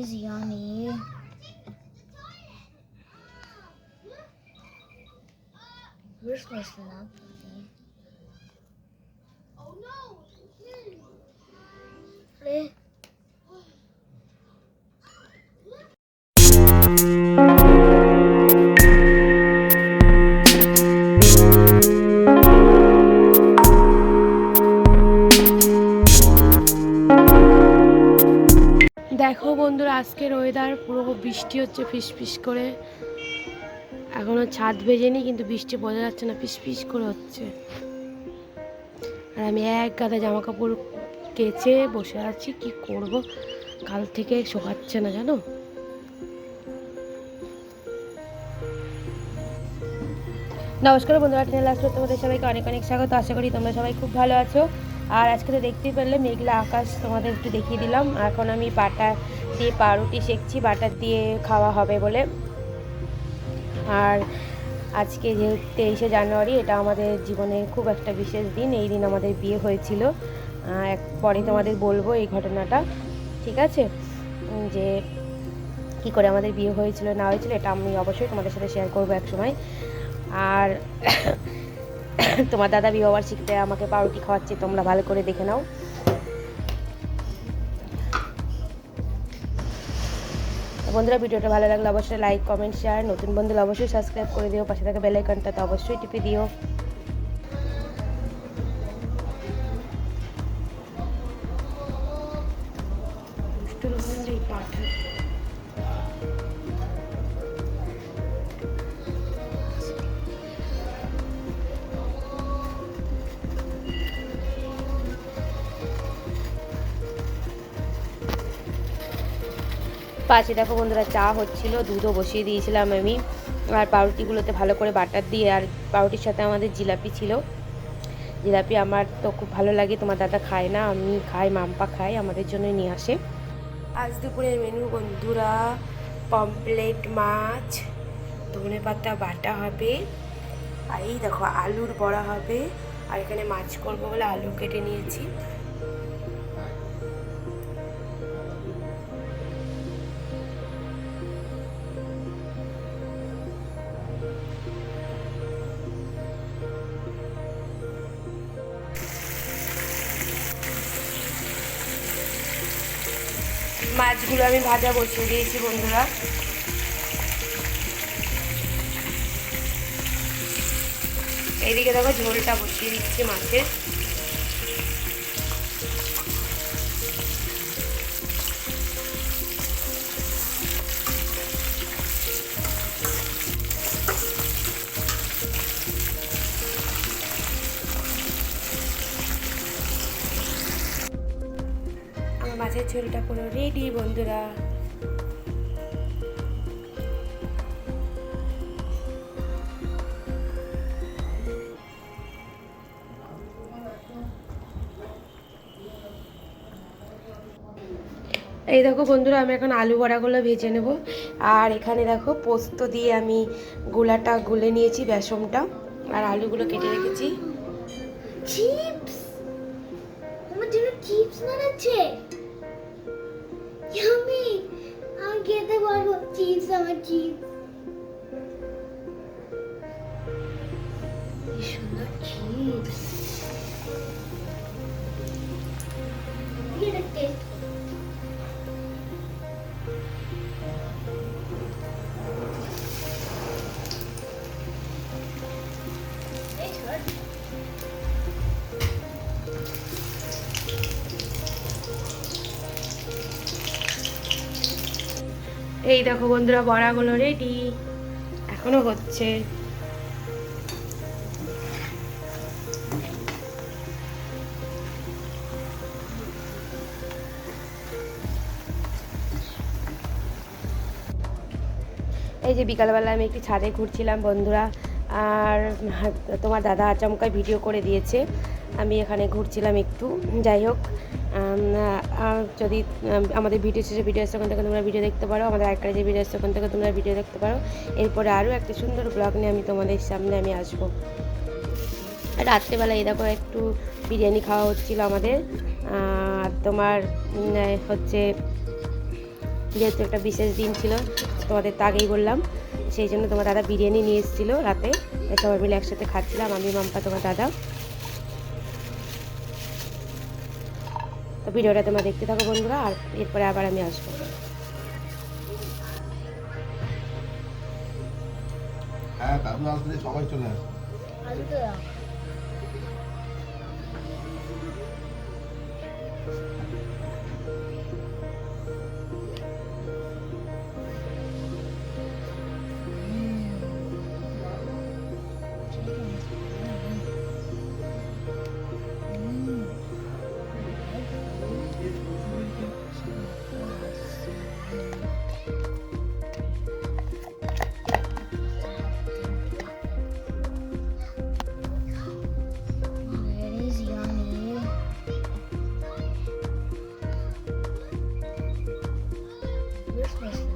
is yummy. We're supposed to not play. Oh no! Eh? বন্ধুরা আজকের weather পুরো বৃষ্টি হচ্ছে ফিস ফিস করে। এখনও ছাদ ভেজেনি কিন্তু বৃষ্টি বোঝা যাচ্ছে না ফিস ফিস করে হচ্ছে। আর আমি এক গাদা জামা কাপড় কেচে বসে আছি, কি করব? কাল থেকে শোকাচ্ছে না, জানো? নমস্কার বন্ধুরা টেনে লাস্ট তোমাদের সবাইকে অনেক অনেক স্বাগত। আশা করি তোমরা সবাই খুব ভালো আছো। আর আজকে তো দেখতেই পারলে মেঘলা আকাশ, তোমাদের একটু দেখিয়ে দিলাম। এখন আমি বাটা দিয়ে পাউরুটি শেখছি বাটার দিয়ে খাওয়া হবে বলে। আর আজকে যেহেতু তেইশে জানুয়ারি, এটা আমাদের জীবনের খুব একটা বিশেষ দিন, এই দিন আমাদের বিয়ে হয়েছিল। এক পরে তোমাদের বলব এই ঘটনাটা, ঠিক আছে? যে কি করে আমাদের বিয়ে হয়েছিল, না হয়েছিল, এটা আমি অবশ্যই তোমাদের সাথে শেয়ার করব এক সময় আর তোমার দাদা বিবাহ শিখতে আমাকে পাউরুটি খাওয়াচ্ছে, তোমরা ভালো করে দেখে নাও। বন্ধুরা, ভিডিওটা ভালো লাগলে অবশ্যই লাইক কমেন্ট শেয়ার নতুন বন্ধুরা অবশ্যই সাবস্ক্রাইব করে দিও। পাশে থাকা বেল আইকনটা তো অবশ্যই টিপে দিও। পাঠা পাশে দেখো বন্ধুরা, চা হচ্ছিল, দুধও বসিয়ে দিয়েছিলাম আমি। আর পাউরুটিগুলোতে ভালো করে বাটার দিয়ে, আর পাউরুটির সাথে আমাদের জিলাপি ছিল। জিলাপি আমার তো খুব ভালো লাগে, তোমার দাদা খায় না, আমি খাই, মাম্পা খাই আমাদের জন্য নিয়ে আসে। আজ দুপুরের মেনু বন্ধুরা, পমপ্লেট মাছ, ধনে পাতা বাটা হবে, আর এই দেখো আলুর বড়া হবে, আর এখানে মাছ করব বলে আলু কেটে নিয়েছি। মাছগুলো আমি ভাজা বসিয়ে দিয়েছি বন্ধুরা। এইদিকে দেখো ঝোলটা বসিয়ে দিচ্ছি মাছের। মাছের ঝোলটা পুরো রেডি বন্ধুরা। এই দেখো বন্ধুরা, আমি এখন আলু বড়াগুলো ভেজে নেব। আর এখানে দেখো পোস্ত দিয়ে আমি গোলাটা গুলে নিয়েছি বেসমটা। আর আলুগুলো কেটে রেখেছি। চিপস? আমার জন্য চিপস বানাচ্ছে। ইয়ামি আমি খেতে পারব চিপস আমার চিপস কি সুন্দর চিপস এটা টেস্ট It's good. এই দেখো বন্ধুরা, বড়াগুলো রেডি এখনও হচ্ছে। এই যে বিকালবেলা আমি একটি ছাদে ঘুরছিলাম বন্ধুরা। আর তোমার দাদা আচমকায় ভিডিও করে দিয়েছে। আমি এখানে ঘুরছিলাম একটু। যাই হোক যদি আমাদের ভিডিও শেষে ভিডিও আসছে, ওখান থেকে তোমরা ভিডিও দেখতে পারো। আমাদের একটা যে ভিডিও আসছে, ওখান থেকে তোমরা ভিডিও দেখতে পারো। এরপরে আরও একটা সুন্দর ব্লগ নিয়ে আমি তোমাদের সামনে আমি আসব। রাত্রেবেলা দেখো একটু বিরিয়ানি খাওয়া হচ্ছিল আমাদের। তোমার হচ্ছে, যেহেতু একটা বিশেষ দিন ছিল তোমাদের তো আগেই বললাম। সেই জন্য তোমার দাদা বিরিয়ানি নিয়ে এসেছিল রাতে। সবাই মিলে একসাথে খাচ্ছিলাম আমি মাম্পা তোমার দাদা। তো ভিডিওটা তোমরা দেখতে থাকো বন্ধুরা আর এরপরে আবার আমি আসব। হ্যাঁ তারপরে আসলে সবাই চলে আসে Christmas.